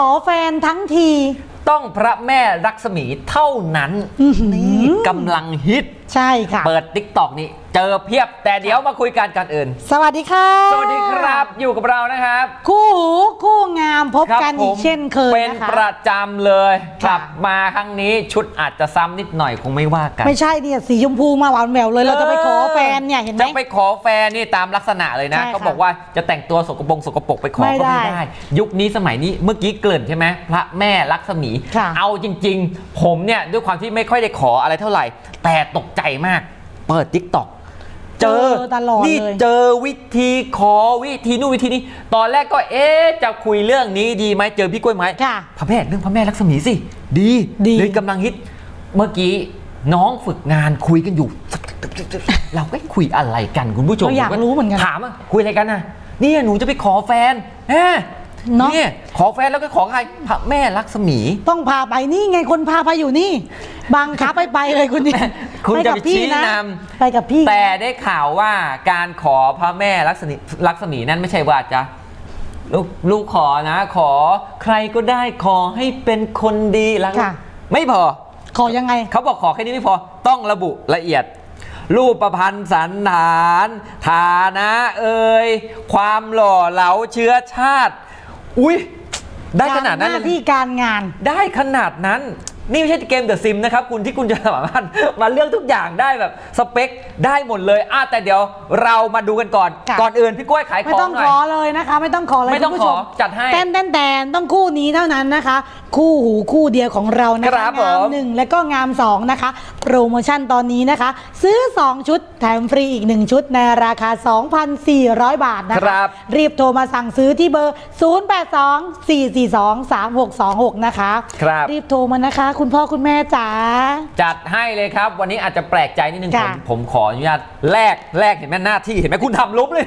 ขอแฟนทั้งที ต้องพระแม่รักษมีเท่านั้นอื้อหือนี่กำลังฮิต ใช่ค่ะ เปิดติ๊กตอกนี่เจอเพียบแต่เดี๋ยวมาคุยกันกันอื่น สวัสดีค่ะสวัสดีครับอยู่กับเรานะครับ คู่หูคู่งามพบครับกันผอีมกเช่นเคยเป็นนะคะ ประจำเลยกค่ะ ลับมาครั้งนี้ชุดอาจจะซ้ำนิดหน่อยคงไม่ว่ากัน ไม่ใช่เนี่ยสีชมพูมาหวานแหววเลยเราจะไปขอแฟนเนี่ยเห็นไหม จะไปขอแฟนนี่ตามลักษณะเลยนะใช่ค่ะเขาบอกว่าจะแต่งตัวสกปรกสกปรกไปขอไม่ก็ได้ไม่ได้ ยุคนี้สมัยนี้เมื่อกี้เกริ่นใช่ไหมพระแม่ลักษมี ค่ะเอาจริง ๆ ผมเนี่ยด้วยความที่ไม่ค่อยได้ขออะไรเท่าไหร่ แต่ตกใจมาก เปิดทิกตอกเจอตลอดนี่เลย เจอวิธีขอวิธีนู่นวิธีนี้ ตอนแรกก็เอ๊ะจะคุยเรื่องนี้ดีไหมเจอพี่กล้วยไหม ค่ะ พระแม่เรื่องพระแม่ลักษมีสิ ดีดีเลยกำลังฮิต เมื่อกี้น้องฝึกงานคุยกันอยู่ เราก็คุยอะไรกันคุณผู้ชมเราอยากรู้เหมือนกัน ถามอะคุยอะไรกันน่ะเนี่ยหนูจะไปขอแฟนแหม เนอะเนี่ยขอแฟนแล้วก็ขอใครพระแม่ลักษมี ต้องพาไปนี่ไงคนพาไปอยู่นี่ บังคับไปไปเลยคุณดิคุณไปจะกัไปพี่ชี้นะนไปกับพี่ำแต่ได้ข่าวว่าการขอพระแม่ลักษมีลักษมีนั่นไม่ใช่ว่าจะลูกลูกขอนะ ขอใครก็ได้ขอให้เป็นคนดีแล้วค่ะไม่พอ ขอยังไง เขาบอกขอแค่นี้ไม่พอต้องระบุละเอียด รูปประพันธ์สันฐาน ฐานะเอ่ยความหล่อเหลาเชื้อชาติ อุ้ยได้ขนาดนั้นหเลยน้าที่การงาน ได้ขนาดนั้น นี่ไม่ใช่เกมเดอะซิมนะครับคุณที่คุณจะสามารถมาเลือกทุกอย่างได้แบบสเปคได้หมดเลยอะแต่เดี๋ยวเรามาดูกันก่อน ค่ะ ก่อนอื่นพี่กล้วยขายขไม่องต้องหน่ขอยอเลยนะคะ ไม่ต้องขอเลยไม่ต้องคุณผู้ชขอจัดให้แตนแตนแตนต้องคู่นี้เท่านั้นนะคะ คู่หูคู่เดียวของเรานะครัคะบผม งามหนึ่งและก็งามสองนะคะ โปรโมชั่นตอนนี้นะคะ ซื้อ 2 ชุดแถมฟรีอีก 1 ชุดในราคา 2,400 บาทนะคคะ รับ รีบโทรมาสั่งซื้อที่เบอร์ 0824423626 นะคะ ครับ รีบโทรมานะคะ คุณพ่อคุณแม่จ๋า จัดให้เลยครับ วันนี้อาจจะแปลกใจนิดนึงผค่ะมผมขออนุญาตแลกแลกเห็นไหมหน้าที่เห็นไหมคุณทำลบเลย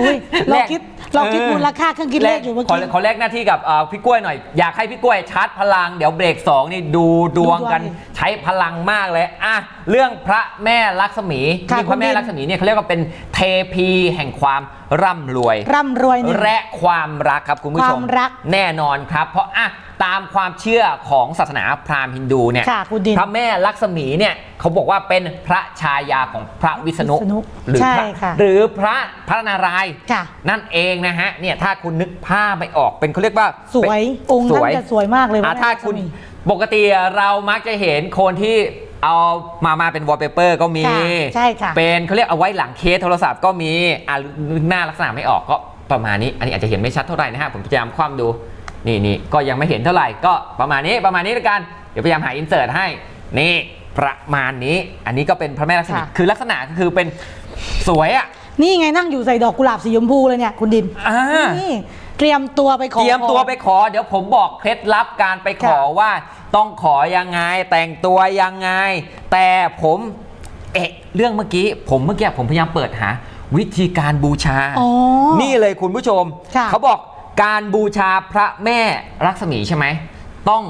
อุ้ยเราแลกคิดเราคิดมูลค่าเครื่องคิดเลขอยู่เมื่อขอกี้ ขอแลกหน้าที่กับเอ่อพี่กล้วยหน่อยอยากให้พี่กล้วยชาร์จพลัง เดี๋ยวเบรกสองนี่ดูดวงกันดูดวง ใช้พลังมากเลยอะเรื่องพระแม่ลักษมีค่ะที่พระแม่คุณบิน ลักษมีเนี่ยเขาเรียกว่าเป็นเทพีแห่งความร่ำรวย ร่ำรวยหนึ่ง และความรักครับคุณผู้ชม ความรักแน่นอนครับ เพราะอะ ตามความเชื่อของศาสนาพราหมณ์ฮินดูเนี่ยค่ะคุณดิน พระแม่ลักษมีเนี่ยเขาบอกว่าเป็นพระชายาของพระวิษณุวิษณุหรือใช่พระค่ะ หรือพระพระนารายณ์ค่ะ นั่นเองนะฮะเนี่ยถ้าคุณนึกภาพไม่ออกเป็นเขาเรียกว่าสวยเป็นองค์สท่าวยนจะสวยมากเลยอะพระแม่ถ้าลักษมีคุณปกติเรามักจะเห็นคนที่เอามามาเป็นวอลเปเปอร์ก็มี ค่ะใช่ค่ะ เป็นเขาเรียกเอาไว้หลังเคสโทรศัพท์ก็มีอะนึกหน้าลักษณะไม่ออกก็ประมาณนี้ อันนี้อาจจะเห็นไม่ชัดเท่าไหร่นะฮะผมพยายามคว่ำดู นี่นี่ก็ยังไม่เห็นเท่าไหร่ก็ประมาณนี้ประมาณนี้แล้วกัน เดี๋ยวพยายามหาอินเสิร์ตให้ นี่ประมาณนี้ อันนี้ก็เป็นพระแม่ลักษมีค่ะ คือลักษณะก็คือเป็นสวยอะนี่ไงนั่งอยู่ใส่ดอกกุหลาบสีชมพูเลยเนี่ยคุณดินอ่า นี่เตรียมตัวไปขอเตรียมตัวไปขอ เดี๋ยวผมบอกเคล็ดลับการไปขอค่ะว่า ต้องขอยังไงแต่งตัวยังไง แต่ผมเอะเรื่องเมื่อกี้ ผมเมื่อกี้ผมพยายามเปิดหา วิธีการบูชา อ๋อ นี่เลยคุณผู้ชม ค่ะเขาบอก การบูชาพระแม่รักษมีใช่ไหมต้อง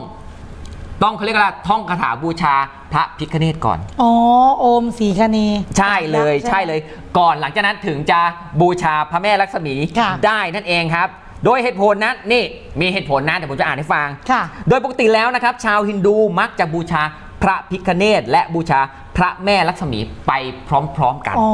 ต้องเขาเรียกว่าท่องคาถาบูชาพระพิฆเนศก่อน อ๋อ โอมสีคณีใช่เลยยักษ์ใช่เลย ก่อนหลังจากนั้นถึงจะบูชาพระแม่ลักษมีค่ะได้นั่นเองครับ โดยเหตุผลนั้นนี่มีเหตุผลนะเดี๋ยวผมจะอ่านให้ฟังค่ะโดยปกติแล้วนะครับ ชาวฮินดูมักจะบูชาพระพิคเนตและบูชา พระแม่ลักษมีไปพร้อมๆกันอ๋อ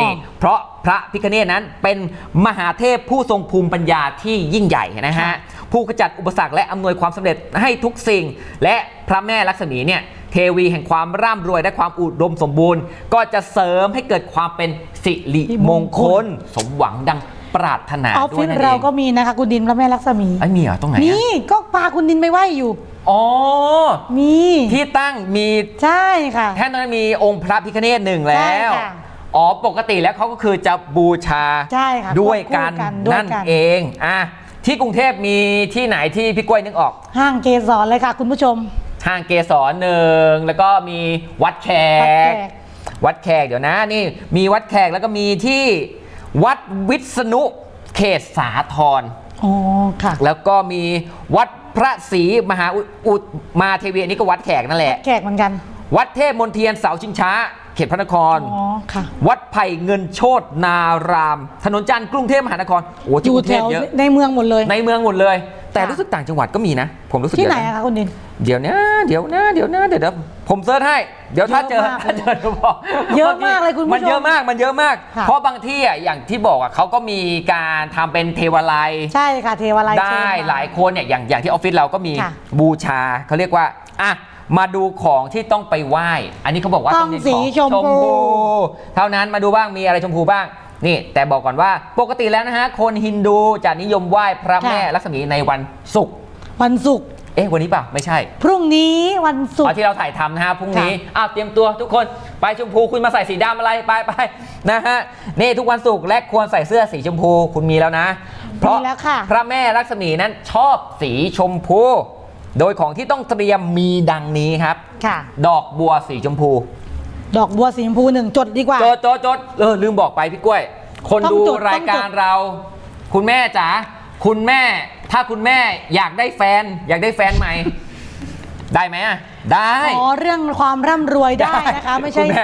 นี่เพราะพระพิคเนตนั้นเป็นมหาเทพผู้ทรงภูมิปัญญาที่ยิ่งใหญ่นะฮะค่ะผู้ขจัดอุปสรรคและอำนวยความสำเร็จให้ทุกสิ่ง และพระแม่ลักษมีเนี่ยเทวีแห่งความร่ำรวยและความอุดมสมบูรณ์ ก็จะเสริมให้เกิดความเป็นสิริมงคล สมหวังดังปรารถนาออฟด้วฟิยศนั่นเอเรางก็มีนะคะคุณดินพระแม่ลักษมีไอ้มีเหรอตรงไหนอะนี่ก็พาคุณดินไปไหว้อยู่ อ๋อ มีที่ตั้งมีใช่ค่ะ แท่นนั้นมีองค์พระพิคเนตหนึ่งแล้วใช่ค่ะอ๋อ ปกติแล้วเขาก็คือจะบูชาใช่ค่ะด้วยกันควบคู่กันด้วยนั่นกัน เองอะที่กรุงเทพมีที่ไหนที่พี่กล้วยนึกออก ห้างเกสรเลยค่ะ คุณผู้ชม ห้างเกสรหนึ่งแล้วก็มีวัดแขวัดแขกกวัดแขกเดี๋ยวนะนี่มีวัดแขกแล้วก็มีที่วัดวิษณุเขตสาทร อ๋อค่ะ แล้วก็มีวัด พระศรีมหาอุอุมาเทวีอันนี้ก็วัดแขกนั่นแหละ แขกเหมือนกัน วัดเทพมนเทียนเสาชิงช้า เขตพระนคร อ๋อค่ะ วัดไผ่เงินโชตนาราม ถนนจันทร์กรุงเทพมหานครโอ้อที่กยู่รุงแถเทพวเยอะ ในเมืองหมดเลย ในเมืองหมดเลย แต่รู้สึกต่างจังหวัดก็มีนะ ผมรู้สึกที่ไหนเดี๋ยวอะคะคุณดิน เดี๋ยวนะเดี๋ยวนะเดี๋ยวนะเดี๋ยวนะผมเซิร์ชให้ เดี๋ยวถ้าเจอเยอะมากถ้าเจอจะบอกเยอะมากเลยคุณผู้ชมมันเยอะมากมันเยอะมากค่ะเพราะบางที่อะอย่างที่บอกอะเขาก็มีการทำเป็นเทวาลัย ใช่ค่ะเทวาลัยได้เชิญมหลายคนเนี่ยอย่างอย่างที่ออฟฟิศเราก็มีค่ะบูชาเขาเรียกว่าอะมาดูของที่ต้องไปไหว้ อันนี้เขาบอกว่าต้ต้อองงเน้นสีของชมพู เท่านั้นมาดูบ้างมีอะไรชมพูบ้าง นี่แต่บอกก่อนว่าปกติแล้วนะฮะคนฮินดูจะนิยมไหว้พระแม่ลักษมีในวันศุกร์วันศุกร์เอ๊ะวันนี้เปล่าไม่ใช่ พรุ่งนี้วันศุกเอาร์ที่เราถ่ายทำนะฮะพรุ่งนี้อ้าวเตรียมตัวทุกคนไปชมพูคุณมาใส่สีดำอะไรไปไปนะฮะนี่ทุกวันศุกร์และควรใส่เสื้อสีชมพูคุณมีแล้วนะ เพราะมีแล้วค่ะพระแม่ลักษมีนั้นชอบสีชมพู โดยของที่ต้องเตรียมมีดังนี้ครับค่ะดอกบัวสีชมพู ดอกบัวสีชมพูหนึ่งจดดีกว่าโจดโจดโจดเออลืมบอกไปพี่กล้วย คนต้องดูจดรายการต้องจด เรา คุณแม่จ๋าคุณแม่ ถ้าคุณแม่อยากได้แฟน อยากได้แฟนใหม่ ได้ไหมอะได้อ๋อเรื่องความร่ำรวยได้นะคะ ไม่ใช่ ณแ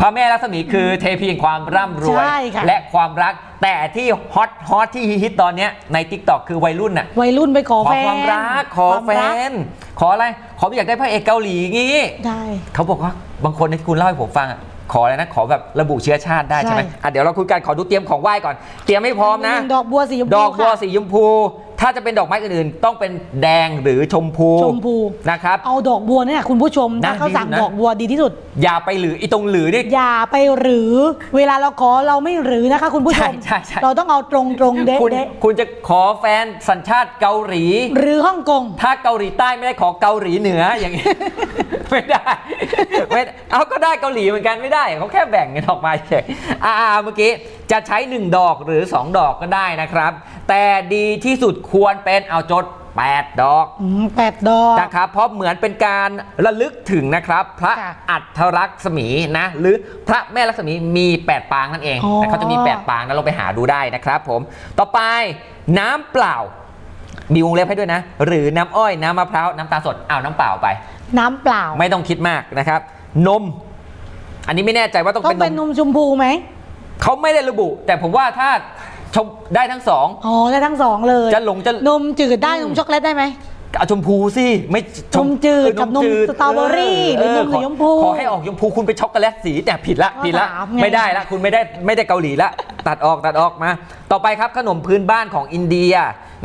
พระแม่ลักษมีคือเทพีแห่งความร่ำรวย ใช่ค่ะ และความรักแต่ที่ฮอตฮอตที่ฮิตตอนเนี้ยใน t ิ k t o k คือวัยรุ่นน่ะวัยรุ่นไปขอขอแฟนความรักขอความแฟรักน ขออะไร ขออยากได้พระเอกเกาหลีงี้ ได้ เขาบอกว่า บางคนที่คุณเล่าให้ผมฟังอะขออะไรนะ ขอแบบระบุเชื้อชาติได้ใช่ไหมใช่ อะเดี๋ยวเราคุยกันขอดูเตรียมของไหว้ก่อน เตรียมให้พร้อมนะ หงดอกบัวสีชมพูดอกบัวค่ะ สีชมพู ถ้าจะเป็นดอกไม้อื่นๆ ต้องเป็นแดงหรือชมพูชมพู นะครับ เอาดอกบัวเนี่ยคุณผู้ชมนะถ้าเขาสั่งดีนะ ดอกบัวดีที่สุดอย่าไปหรืออีตรงหรือนี่อย่าไปหรือ เวลาเราขอเราไม่หรือนะคะ คุณผู้ชม ใช่ใช่ใช่ เราต้องเอาตรงตรงๆเด๊ะคุณเด๊ะคุณจะขอแฟนสัญชาติเกาหลี หรือฮ่องกง ถ้าเกาหลีใต้ไม่ได้ขอเกาหลีเหนืออย่างนี้ ไม่ได้ไม่เอาก็ได้เกาหลีเหมือนกันไม่ได้เขาแค่แบ่งกันออกมาเฉยอ่าเมื่อกี้จะใช้ 1 ดอกหรือ 2 ดอกก็ได้นะครับ แต่ดีที่สุดควรเป็นเอาจด 8 ดอก อืมแปดดอก นะครับเพราะเหมือนเป็นการระลึกถึงนะครับ พระค่ะอัฏฐรักษมีนะหรือพระแม่ลักษมีมี 8 ปางนั่นเองอ๋อแต่เขาจะมี 8 ปางนะเราไปหาดูได้นะครับผมต่อไปน้ำเปล่า มีวงเล็บให้ด้วยนะ หรือน้ำอ้อยน้ำมะพร้าวน้ำตาลสดเอาน้ำเปล่าไป น้ำเปล่าไม่ต้องคิดมากนะครับ นม อันนี้ไม่แน่ใจว่าต้องต้องเป็นเป็นนนม มชมพูไหม เขาไม่ได้ระบุ แต่ผมว่าถ้า ชมได้ทั้งสองอ๋อได้ทั้งสองเลยจะหลงจะนมจืดได้อืมนมช็อกโกแลตได้ไหมเอาชมพูสิไม่นมจืดเออกับนมจืดสตรอเบอรี่หรือนมขสีชมพูขอให้ออกชมพูคุณไปช็อกโกแลตสีแต่ผิดละก็ผิดละถามไงไม่ได้ละคุณไม่ได้ไม่ได้เกาหลีละตัดออกตัดออกมา ต่อไปครับขนมพื้นบ้านของอินเดีย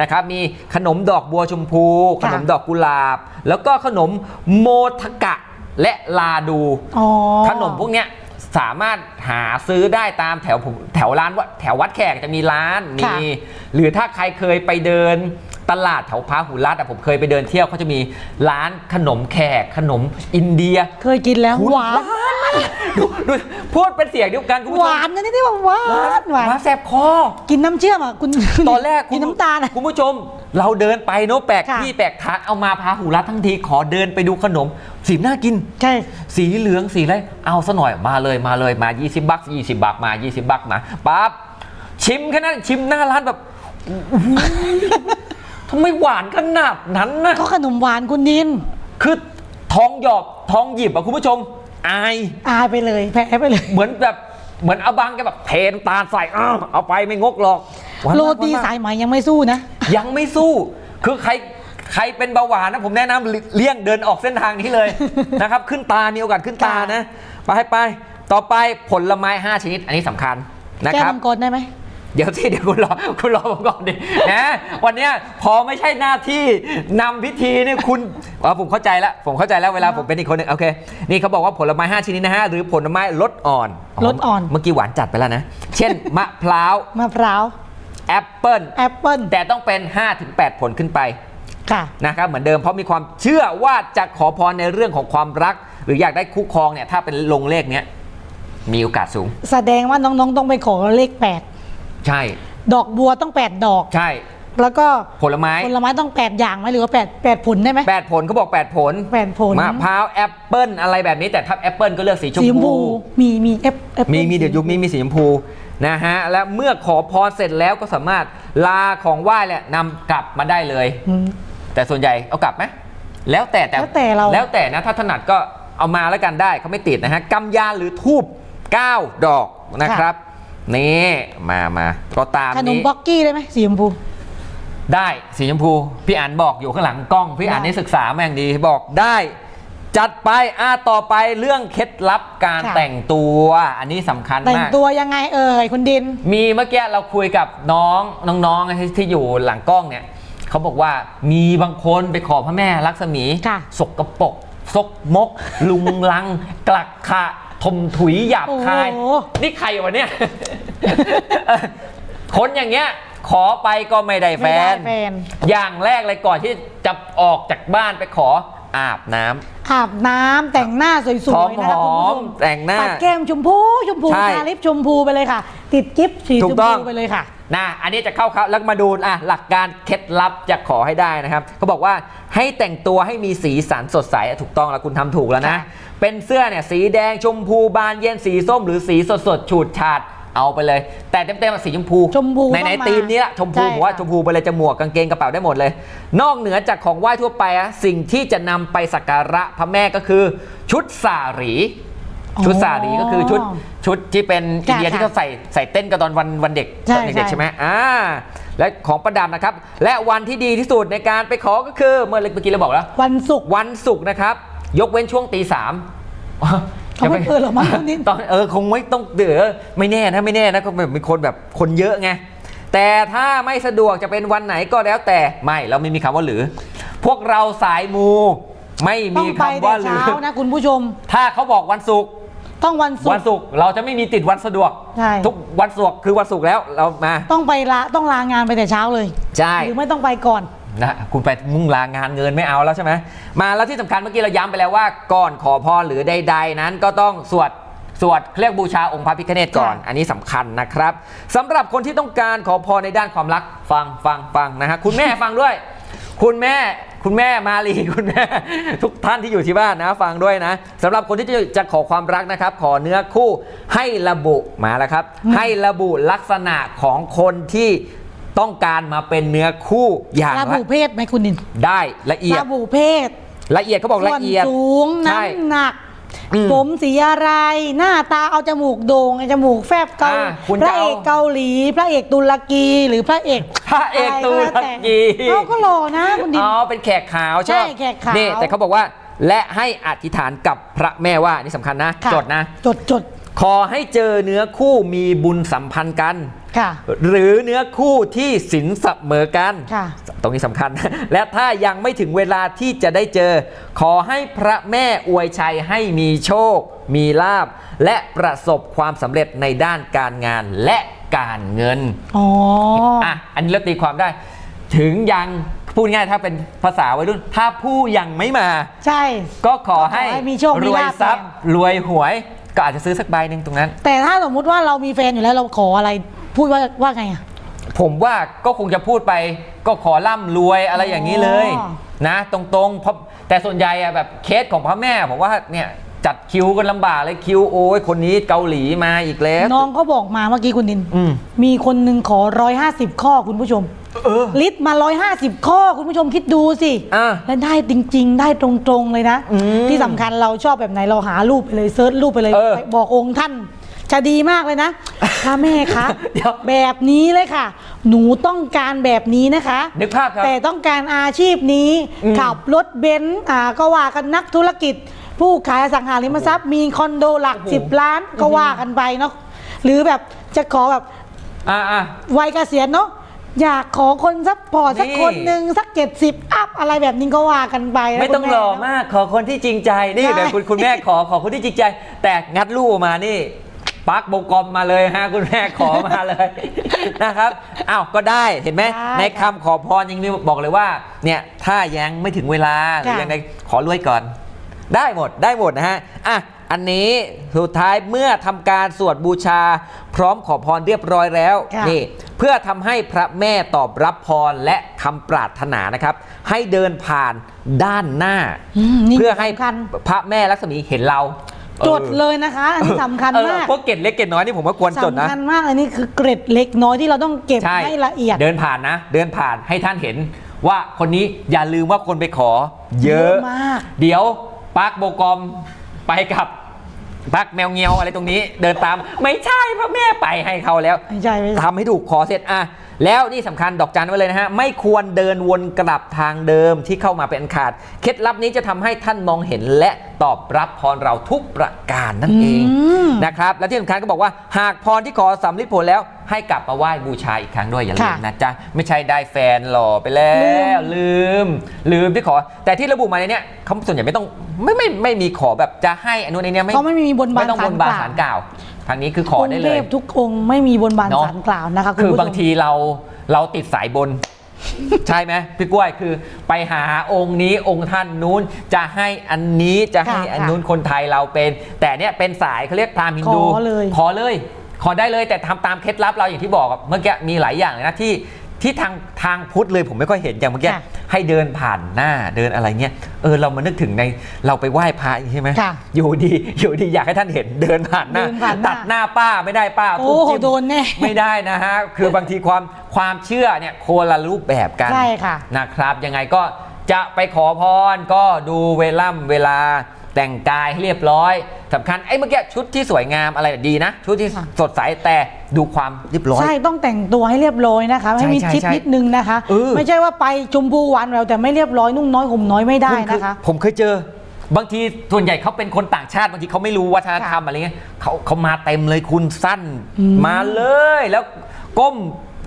นะครับมีขนมดอกบัวชมพู ขนมดอกกุหลาบ แล้วก็ขนมโมทกะและลาดูอ๋อขนมพวกเนี้ย สามารถหาซื้อได้ตามแถวผมแถวร้านวัดแถววัดแขกจะมีร้านมีค่ะหรือถ้าใครเคยไปเดินตลาดแถวพาหุรัตน์อะผมเคยไปเดินเที่ยวเขาจะมีร้านขนมแขกขนมอินเดีย เคยกินแล้วคุณหวานดูดูพูดเป็นเสียงเดียวกันคุณผู้หชมวานนะนี่ที่ว่าหวานหวานหวานแสบคอกินน้ำเชื่อมอะคุณตอนแรกกินน้ำตาลอะคุณผู้ชม เราเดินไปเนอะแปลกค่ะที่แปลกทางเอามาพาหุรัตน์ทั้งทีขอเดินไปดูขนม สีน่ากิน ใช่ สีเหลืองสีอะไรเอาซะหน่อยมาเลยมาเลยมา 20บัก20บักมา 20บักมาปั๊บชิมแค่นั้นชิมหน้าร้านแบบอื้อหือทำไมหวานขนาดนั้นนะก็ขนมหวานคุณดิน คือท้องหยอบท้องหยิบอะคุณผู้ชม อาย อายไปเลยแพ้ไปเลย เหมือนแบบเหมือนอาบังแกแบบเทนำตาลใส่อ้าวเอาไปไม่งกหรอก หวานมากโรตีหวานมาก สายไหมยังไม่สู้นะ ยังไม่สู้ คือใครใครเป็นเบาหวานนะผมแนะนำเลี่ยงเดินออกเส้นทางนี้เลย นะครับ ขึ้นตามีโอกาสขึ้นตานะ ไปไป ต่อไปผลไม้ 5 ชนิด อันนี้สำคัญนะแก้ครับ มังกรได้ไหม เดี๋ยวที่เดี๋ยวคุณรอคุณรอผมก่อนดินะวันเนี้ยพอไม่ใช่หน้าที่นำพิธีเนี่ยคุณอ๋อผมเข้าใจแล้วผมเข้าใจแล้วเวลาผมเป็นอีกคนหนึ่งโอเคนี่เขาบอกว่าผลไม้5ชนิดนะฮะหรือผลไม้ลดอ่อนลดอ่อน เมื่อกี้หวานจัดไปแล้วนะ เช่น มะพร้าวมะพร้าว แอปเปิ้ลแอปเปิ้ลแต่ต้องเป็น 5-8 ผลขึ้นไปค่ะนะครับเหมือนเดิมเพราะมีความเชื่อว่าจะขอพรในเรื่องของความรัก หรืออยากได้คู่ครองเนี่ยถ้าเป็นลงเลขเนี้ยมีโอกาสสูง แสดงว่าน้องๆต้องไปขอเลขแปดใช่ ดอกบัวต้องแปดดอกใช่ แล้วก็ผลไม้ผลไม้ต้องแปดอย่างไหมหรือว่าแปดแปดผลได้ไหม8ผลเขาบอก 8 ผลแปดผลมะพร้าวแอปเปิ้ลอะไรแบบนี้แต่ถ้าแอปเปิ้ลก็เลือกสีชมสีชมพูพูมีมีแอปแอปปิ้ลมีมีเดี๋ยวยุคนี้มีสีชมพู นะฮะและเมื่อขอพรเสร็จแล้วก็สามารถลาของไหว้แหละนำกลับมาได้เลย อืม แต่ส่วนใหญ่เอากลับไหมแล้วแต่แต่แล้วแต่เรา แล้วแต่นะถ้าถนัดก็เอามาแล้วกันได้เขาไม่ติดนะฮะกำยานหรือทูบ9ดอกนะครับ นี่มามาก็ตามขนมนี้ บ็อกกี้ได้ไหมสีชมพู ได้สีชมพู พี่อันบอกอยู่ข้างหลังกล้อง พี่อันได้ นี่ศึกษามาอย่างดีบอกได้ จัดไปอ่าต่อไปเรื่องเคล็ดลับการค่ะ แต่งตัว อันนี้สำคัญแต่งมาก ตัวยังไงเอ่ยคุณดิน มีเมื่อกี้เราคุยกับน้องน้องๆที่ที่อยู่หลังกล้องเนี่ยเขาบอกว่ามีบางคนไปขอพระแม่ลักษมีค่ะ สกปรกซกมก ลุงลัง กลักขะทมถุยหยาบคาย โอ้โห นี่ใครวะเนี่ยเออคนอย่างเงี้ย ขอไปก็ไม่ได้แฟไม่ได้น แฟนอย่างแรกเลยก่อนที่จะออกจากบ้านไปขอ อาบน้ำ อาบน้ำแต่งหน้าสวยๆหอมนะคะคุณผู้ชมๆแต่งหน้าปัดแก้มชมพูชมพูใช่ ทาลิปชมพูไปเลยค่ะ ติดกิ๊บสีถูชกมต้อพูงไปเลยค่ะ นะอันนี้จะเข้าครับแล้วมาดูอะหลักการเคล็ดลับจะขอให้ได้นะครับเขาบอกว่าให้แต่งตัวให้มีสีสันสดใสอะถูกต้องแล้วคุณทำถูกแล้วนะค่ะเป็นเสื้อเนี่ยสีแดงชมพูบานเย็นสีส้มหรือสีสดสดๆฉูดฉาด เอาไปเลย แต่เต็มๆอะสีชมพูชมพูในในต้องมาธีมนี้ละชมพูใช่ผมว่าค่ะชมพูไปเลยจะหมวกกางเกงกระเป๋าได้หมดเลย นอกเหนือจากของไหว้ทั่วไปอะสิ่งที่จะนำไปสักการะพระแม่ก็คือ ชุดสารีชุดสารีก็คือชุดชุดที่เป็นอินเดียค่ะที่เขาใส่ใส่เต้นกันตอนวันวันเด็กใช่ตอนเด็กๆใช่ใช่ไหมอ่าและของประดับนะครับ และวันที่ดีที่สุดในการไปขอก็คือเมื่อเมื่อกี้เราบอกแล้ว วันศุกร์วันศุกร์นะครับ ยกเว้นช่วงตีสาม เขาไม่เปิดหรอกมั้งคุณนิดตอนเออคงไม่ต้องเดือไม่แน่นะไม่แน่นะก็แบบมีคนแบบคนเยอะไงแต่ถ้าไม่สะดวกจะเป็นวันไหนก็แล้วแต่ไม่เราไม่มีคำว่าหรือ พวกเราสายมู ไม่ต้อมีงไปคำแต่ว่าหรืเช้าอนะคุณผู้ชม ถ้าเขาบอกวันศุกร์ต้องวันศุวักนร์ศุกร์เราจะไม่มีติดวันสะดวกใช่ทุกวันศุกร์คือวันศุกร์แล้วเรามา ต้องไปลาต้องลางานไปแต่เช้าเลย ใช่หรือไม่ต้องไปก่อน นะคุณไปมุ่งลางานเงินไม่เอาแล้วใช่ไหมมาแล้วที่สำคัญเมื่อกี้เราย้ำไปแล้วว่าก่อนขอพรหรือใด ๆ นั้นก็ต้องสวดสวดเรียกบูชาองค์พระพิฆเนศก่อนค่ะอันนี้สำคัญนะครับสำหรับคนที่ต้องการขอพรในด้านความรักฟังฟังฟังนะฮะคุณแม่ฟังด้วย คุณแม่คุณแม่มาลีคุณแม่ทุกท่านที่อยู่ที่บ้านนะ ฟังด้วยนะสำหรับคนที่จะจะขอความรักนะครับ ขอเนื้อคู่ให้ระบุมาแล้วครับ ให้ระบุลักษณะของคนที่ ต้องการมาเป็นเนื้อคู่อย่างระละบุเพศไหมคุณดิน ได้ละเอียดระบุเพศ ละเอียดเขาบอกส่ละวนเอียดสูงใช่น้ำหนักอืมผมสีอะไร หน้าตาเอาจมูกโด่งจมูกแฟบเกาอ่าคุณพจะระเอาเอกเกาหลี พระเอกตุรกีหรือพระเอกพระเอกตุรกีอะไรก็แล้วแต่เขาก็หล่อนะคุณดินอ๋อเป็นแขกขาวใช่ชอบแขกขาวนี่แต่เขาบอกว่า และให้อธิษฐานกับพระแม่ว่านี่สำคัญนะค่จดนะ จดจดขอให้เจอเนื้อคู่มีบุญสัมพันธ์กันค่ะ หรือเนื้อคู่ที่สินเสมอกันค่ะตรงนี้สำคัญ และถ้ายังไม่ถึงเวลาที่จะได้เจอ ขอให้พระแม่อวยชัยให้มีโชค มีลาบ และประสบความสำเร็จในด้านการงานและการเงิน อ๋ออะอันนี้เราตีความได้ ถึงยังพูดง่ายถ้าเป็นภาษาวัยรุ่น ถ้าผู้ยังไม่มา ใช่ ก็ขอให้ก็ขอให้มีโชคมีรวยลาภทรัพย์แทรวยหวย ก็อาจจะซื้อสักใบหนึ่งตรงนั้น แต่ถ้าสมมุติว่าเรามีแฟนอยู่แล้วเราขออะไร พูดว่าว่าไงอะ ผมว่าก็คงจะพูดไปก็ขอร่ำรวยอะไรอย่างนี้เลยอ๋อ นะ ตรงๆเพราะแต่ส่วนใหญ่อะแบบเคสของพระแม่ผมว่าเนี่ยจัดคิวกันลำบากเลยคิวโอ้ยคนนี้เกาหลีมาอีกแล้วน้องเขาบอกมาเมื่อกี้คุณดิน อืม มีคนหนึ่งขอร้อยห้าสิบข้อคุณผู้ชมเออลิตรมาร้อยห้าสิบข้อคุณผู้ชมคิดดูสิ อะและได้จริง ๆ ได้ตรงๆเลยนะ อืมที่สำคัญเราชอบแบบไหนเราหารูปไปเลยเซิร์ชรูปไปเลยเออ ไปบอกองค์ท่าน จะดีมากเลยนะ พระแม่คะเดี๋ยว แบบนี้เลยค่ะ หนูต้องการแบบนี้นะคะ นึกภาพครับ แต่ต้องการอาชีพนี้อืม ขับรถเบนซ์อ่าก็ว่ากันนักธุรกิจ ผู้ขายอสังหาริมทรัพย์มีคอนโดหลักสิบล้านก็ว่ากันไปเนาะหรือแบบจะขอแบบ อะอะวัยเกษียณเนาะอยากขอคนซัพพอร์ตสักนี่ คนหนึ่งสักเจ็ดสิบอัพอะไรแบบนี้ก็ว่ากันไปนะไม่ต้องคุณหแล่อมากขอคนที่จริงใจนี่ใช่ แบบคุณคุณแม่ขอขอคนที่จริงใจ แต่งัดลูกออกมานี่ ปักโบกอมมาเลยฮะคุณแม่ขอมาเลยนะครับอ้าวก็ได้เห็นไหมได้ในคำขอพรยังมีบอกเลยว่าเนี่ยถ้ายังไม่ถึงเวลาหรือค่ะยังไงขอรวยก่อน ได้หมดได้หมดนะฮะอะอันนี้สุดท้ายเมื่อทำการสวดบูชา พร้อมขอพรเรียบร้อยแล้วค่ะนี่เพื่อทำให้พระแม่ตอบรับพรและคำปรารถนานะครับ ให้เดินผ่านด้านหน้าอืมนี่เพื่อให้สำคัญพระแม่ลักษมีเห็นเรา จดออเลยนะคะ อันนี้สำคัญเออมากพวกเกร็ดเล็กเกร็ดน้อยนี่ผมว่าควรจดนะสำคัญมากอันนี้คือเกร็ดเล็กน้อยที่เราต้องเก็บใช่ให้ละเอียด เดินผ่านนะ เดินผ่านให้ท่านเห็นว่าคนนี้อย่าลืมว่าคนไปขอ เยอะเยอะมาก เดี๋ยวปักโบกอมไปกับปักแมวเงียวอะไรตรงนี้ เดินตาม ไม่ใช่พระแม่ไปให้เขาแล้วไม่ใช่ไม่ใช่ทำให้ถูกขอเสร็จอะ แล้วนี่สำคัญดอกจันไว้เลยนะฮะ ไม่ควรเดินวนกลับทางเดิมที่เข้ามาเป็นอันขาด เคล็ดลับนี้จะทำให้ท่านมองเห็นและตอบรับพรเราทุกประการนั่นเองอืมนะครับ และที่สำคัญก็บอกว่าหากพรที่ขอสำลิดผลแล้วให้กลับมาไหว้บูชาอีกครั้งด้วยอย่าลืมค่ะนะจ๊ะ ไม่ใช่ได้แฟนหล่อไปแล้ว ลืม ลืมที่ขอ แต่ที่ระบุมาในเนี้ยเขาส่วนใหญ่ไม่ต้องไม่ไม่ไม่มีขอแบบจะให้อนนุนไอเนี้ยไม่เขาไม่มีบนบานไม่ต้องบนบานศาสารรกล่าวกล่าว ทางนี้คือขอได้เลงค์ยทพทุกองค์ไม่มีบนบานเนอะ สารกล่าวนะคะณคือผู้ชม บางทีเราเราติดสายบน ใช่ไหมพี่กล้วยคือไปหาองค์นี้องค์ท่านนู้นจะให้อันนี้จะให้ค่ะอันนู้นคนไทยเราเป็น แต่เนี่ยเป็นสายเขาเรียกพราหมณ์ฮินดูขอเลย ขอเลย ขอได้เลยแต่ทำตามเคล็ดลับเราอย่างที่บอกอะเมื่อกี้มีหลายอย่างเลยนะที่ ที่ทางทางพุทธเลยผมไม่ค่อยเห็นอย่างเมื่อกี้ค่ะให้เดินผ่านหน้าเดินอะไรเงี้ยเออเรามานึกถึงในเราไปไหว้พระใช่ไหมค่ะอยู่ดีอยู่ดีอยากให้ท่านเห็นเดินผ่านหน้า เดินผ่านหน้าตัดหน้าป้าไม่ได้ป้าโอ้ทุบโหจิ้มโดนแน่ไม่ได้นะฮะคือบางทีความความเชื่อเนี่ยโคนละรูปแบบกันใช่ค่ะ นะครับ ยังไงก็จะไปขอพรก็ดูเวล่ำเวลาแต่งกายให้เรียบร้อย สำคัญไอ้เมื่อกี้ชุดที่สวยงามอะไรดีนะ ชุดที่ค่ะสดใสแต่ดูความเรียบร้อย ใช่ต้องแต่งตัวให้เรียบร้อยนะคะใช่ให้มีใช่ทิปใช่นิดนึงนะคะเออไม่ใช่ว่าไปชมพูหวานแหววแต่ไม่เรียบร้อยนุ่งน้อยห่มน้อยไม่ได้นะคะ ผมเคยเจอบางทีส่วนใหญ่เขาเป็นคนต่างชาติบางทีเขาไม่รู้วัฒนธรรมอะไรเงี้ยเขาเขามาเต็มเลยคุณสั้นอืมมาเลยแล้วก้ม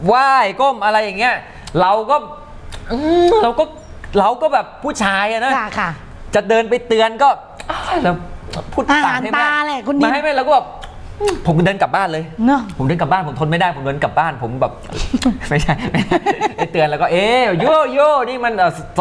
ไหว้ก้มอะไรอย่างเงี้ยเราก็อืมเราก็เราก็แบบผู้ชายอะนะค่ะค่ะจะเดินไปเตือนก็อ้าวเรา พูดอาหารต่างให้ตาแหละคุณดิมาให้ไหมเราก็แบบอืมผมเดินกลับบ้านเลยเนาะผมเดินกลับบ้านผมทนไม่ได้ผมเดินกลับบ้านผมแบบ ไม่ใช่ไม่ใช่ไปเตือนแล้วก็เอ๊ะโยโย่นี่มันโซ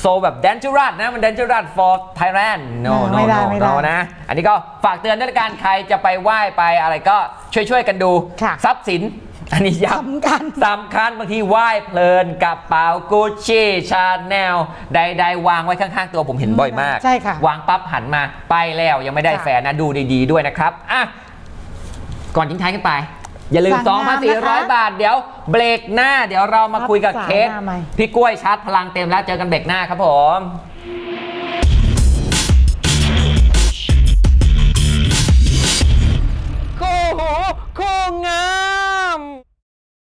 โซแบบ dangerous นะมัน dangerous for Thailand no เออ no ไม่ได้ no ไม่ได้ no นะ อันนี้ก็ฝากเตือนด้วยละกันใครจะไปไหว้ไปอะไรก็ช่วยช่วยๆกันดูค่ะ ทรัพย์สิน อันนี้ย้ำสำคัญสำคัญบางทีไหว้เพลินกระเป๋ากุชชี่ชาแนลใดๆวางไว้ข้างๆตัวผมเห็นบ่อยมากใช่ค่ะวางปั๊บหันมาไปแล้วยังไม่ได้แฟนนะดูดีๆด้วยนะครับอะก่อนทิ้งท้ายกันไป อย่าลืมซองภาษีร้อยบาท เดี๋ยวเบรกหน้า เดี๋ยวเรามาคุยกับเคสพี่กล้วยชาร์จพลังเต็มแล้วเจอกันเบรกหน้าครับผมโคู่หโคู่งา